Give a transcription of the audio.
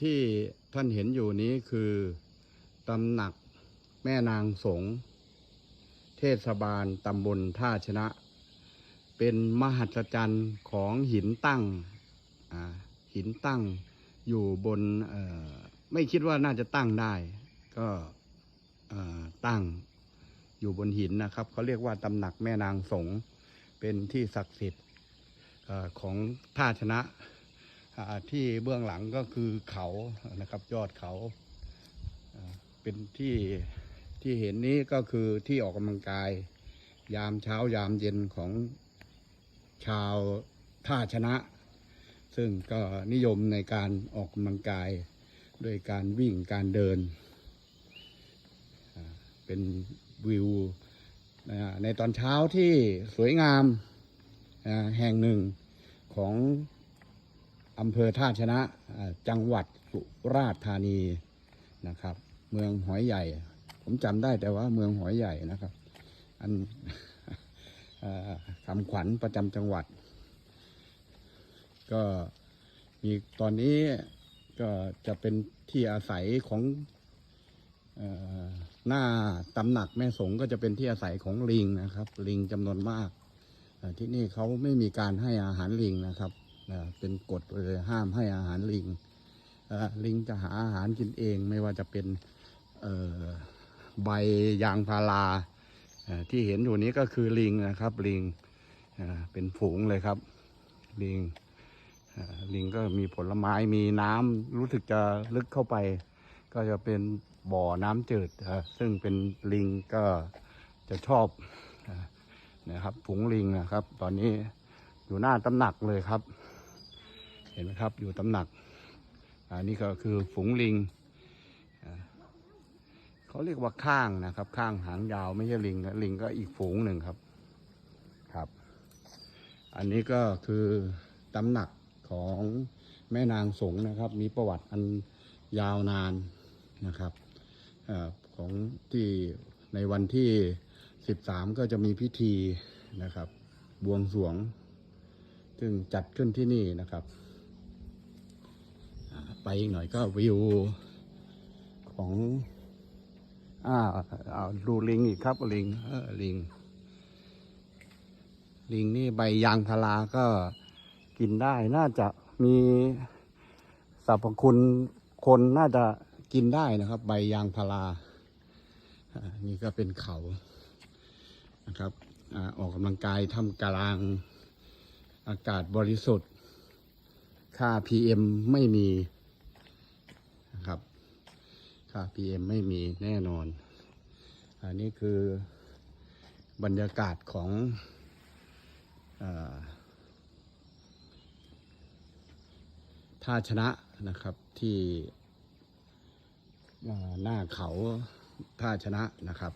ที่ท่านเห็นอยู่นี้คือตำหนักแม่นางสง เทศบาลตำบลท่าชนะ เป็นมหัศจรรย์ของหินตั้งหินตั้งอยู่บนไม่คิดว่าน่าจะตั้งได้ ก็ตั้งอยู่บนหินนะครับเขาเรียกว่าตำหนักแม่นางสง เป็นที่ศักดิ์สิทธิ์ของท่าชนะ ที่เบื้องหลังก็คือเขานะครับยอดเขาเป็นที่ที่เห็นนี้ก็คือที่ออกกำลังกาย ยามเช้ายามเย็นของชาวท่าชนะ ซึ่งก็นิยมในการออกกำลังกายด้วยการวิ่งการเดิน เป็นวิวในตอนเช้าที่สวยงามแห่งหนึ่งของ อำเภอท่าชนะจังหวัดสุราษฎร์ธานีนะครับ เมืองหอยใหญ่ ผมจำได้แต่ว่าเมืองหอยใหญ่นะครับ อันคำขวัญประจำจังหวัด ก็มีตอนนี้ก็จะเป็นที่อาศัยของอหน้าตำหนักแม่สงก็จะเป็นที่อาศัยของลิงนะครับ ลิงจำนวนมาก ที่นี่เขาไม่มีการให้อาหารลิงนะครับ นะเป็นกฎเลยห้ามให้อาหารลิงลิงจะหาอาหารกินเองไม่ว่าจะเป็นใบยางพาราที่เห็นอยู่นี้ก็คือลิงนะครับลิงเป็นฝูงเลยครับ ลิงลิงก็มีผลไม้มีน้ำรู้สึกจะลึกเข้าไป ก็จะเป็นบ่อน้ำจืดซึ่งเป็นลิงก็จะชอบนะครับฝูงลิงนะครับ ตอนนี้อยู่หน้าตำหนักเลยครับ เห็นไหมครับ อยู่ตำหนัก อันนี้ก็คือฝูงลิง เขาเรียกว่าข้างนะครับ ข้างหางยาวไม่ใช่ลิงนะลิงก็อีกฝูงหนึ่งครับ ครับ อันนี้ก็คือตำหนักของแม่นางสงนะครับ มีประวัติอันยาวนานนะครับอของที่ในวันที่ 13 ก็จะมีพิธีนะครับ บวงสรวง ซึ่งจัดขึ้นที่นี่นะครับ ไปอีกหน่อยก็วิวของอ่าเอาดูลิงอีกครับลิงเออลิง ลิงนี่ใบยางพาราก็กินได้น่าจะมีสรรพคุณคนน่าจะกินได้นะครับ ใบยางพาราอ่านี่ก็เป็นเขานะครับอออกกำลังกายทำกลางอากาศบริสุทธิ์ ค่า PM ไม่มีนะครับ ค่า PM ไม่มีแน่นอน อันนี้คือบรรยากาศของอท่าชนะนะครับที่หน้าเขาท่าชนะนะครับ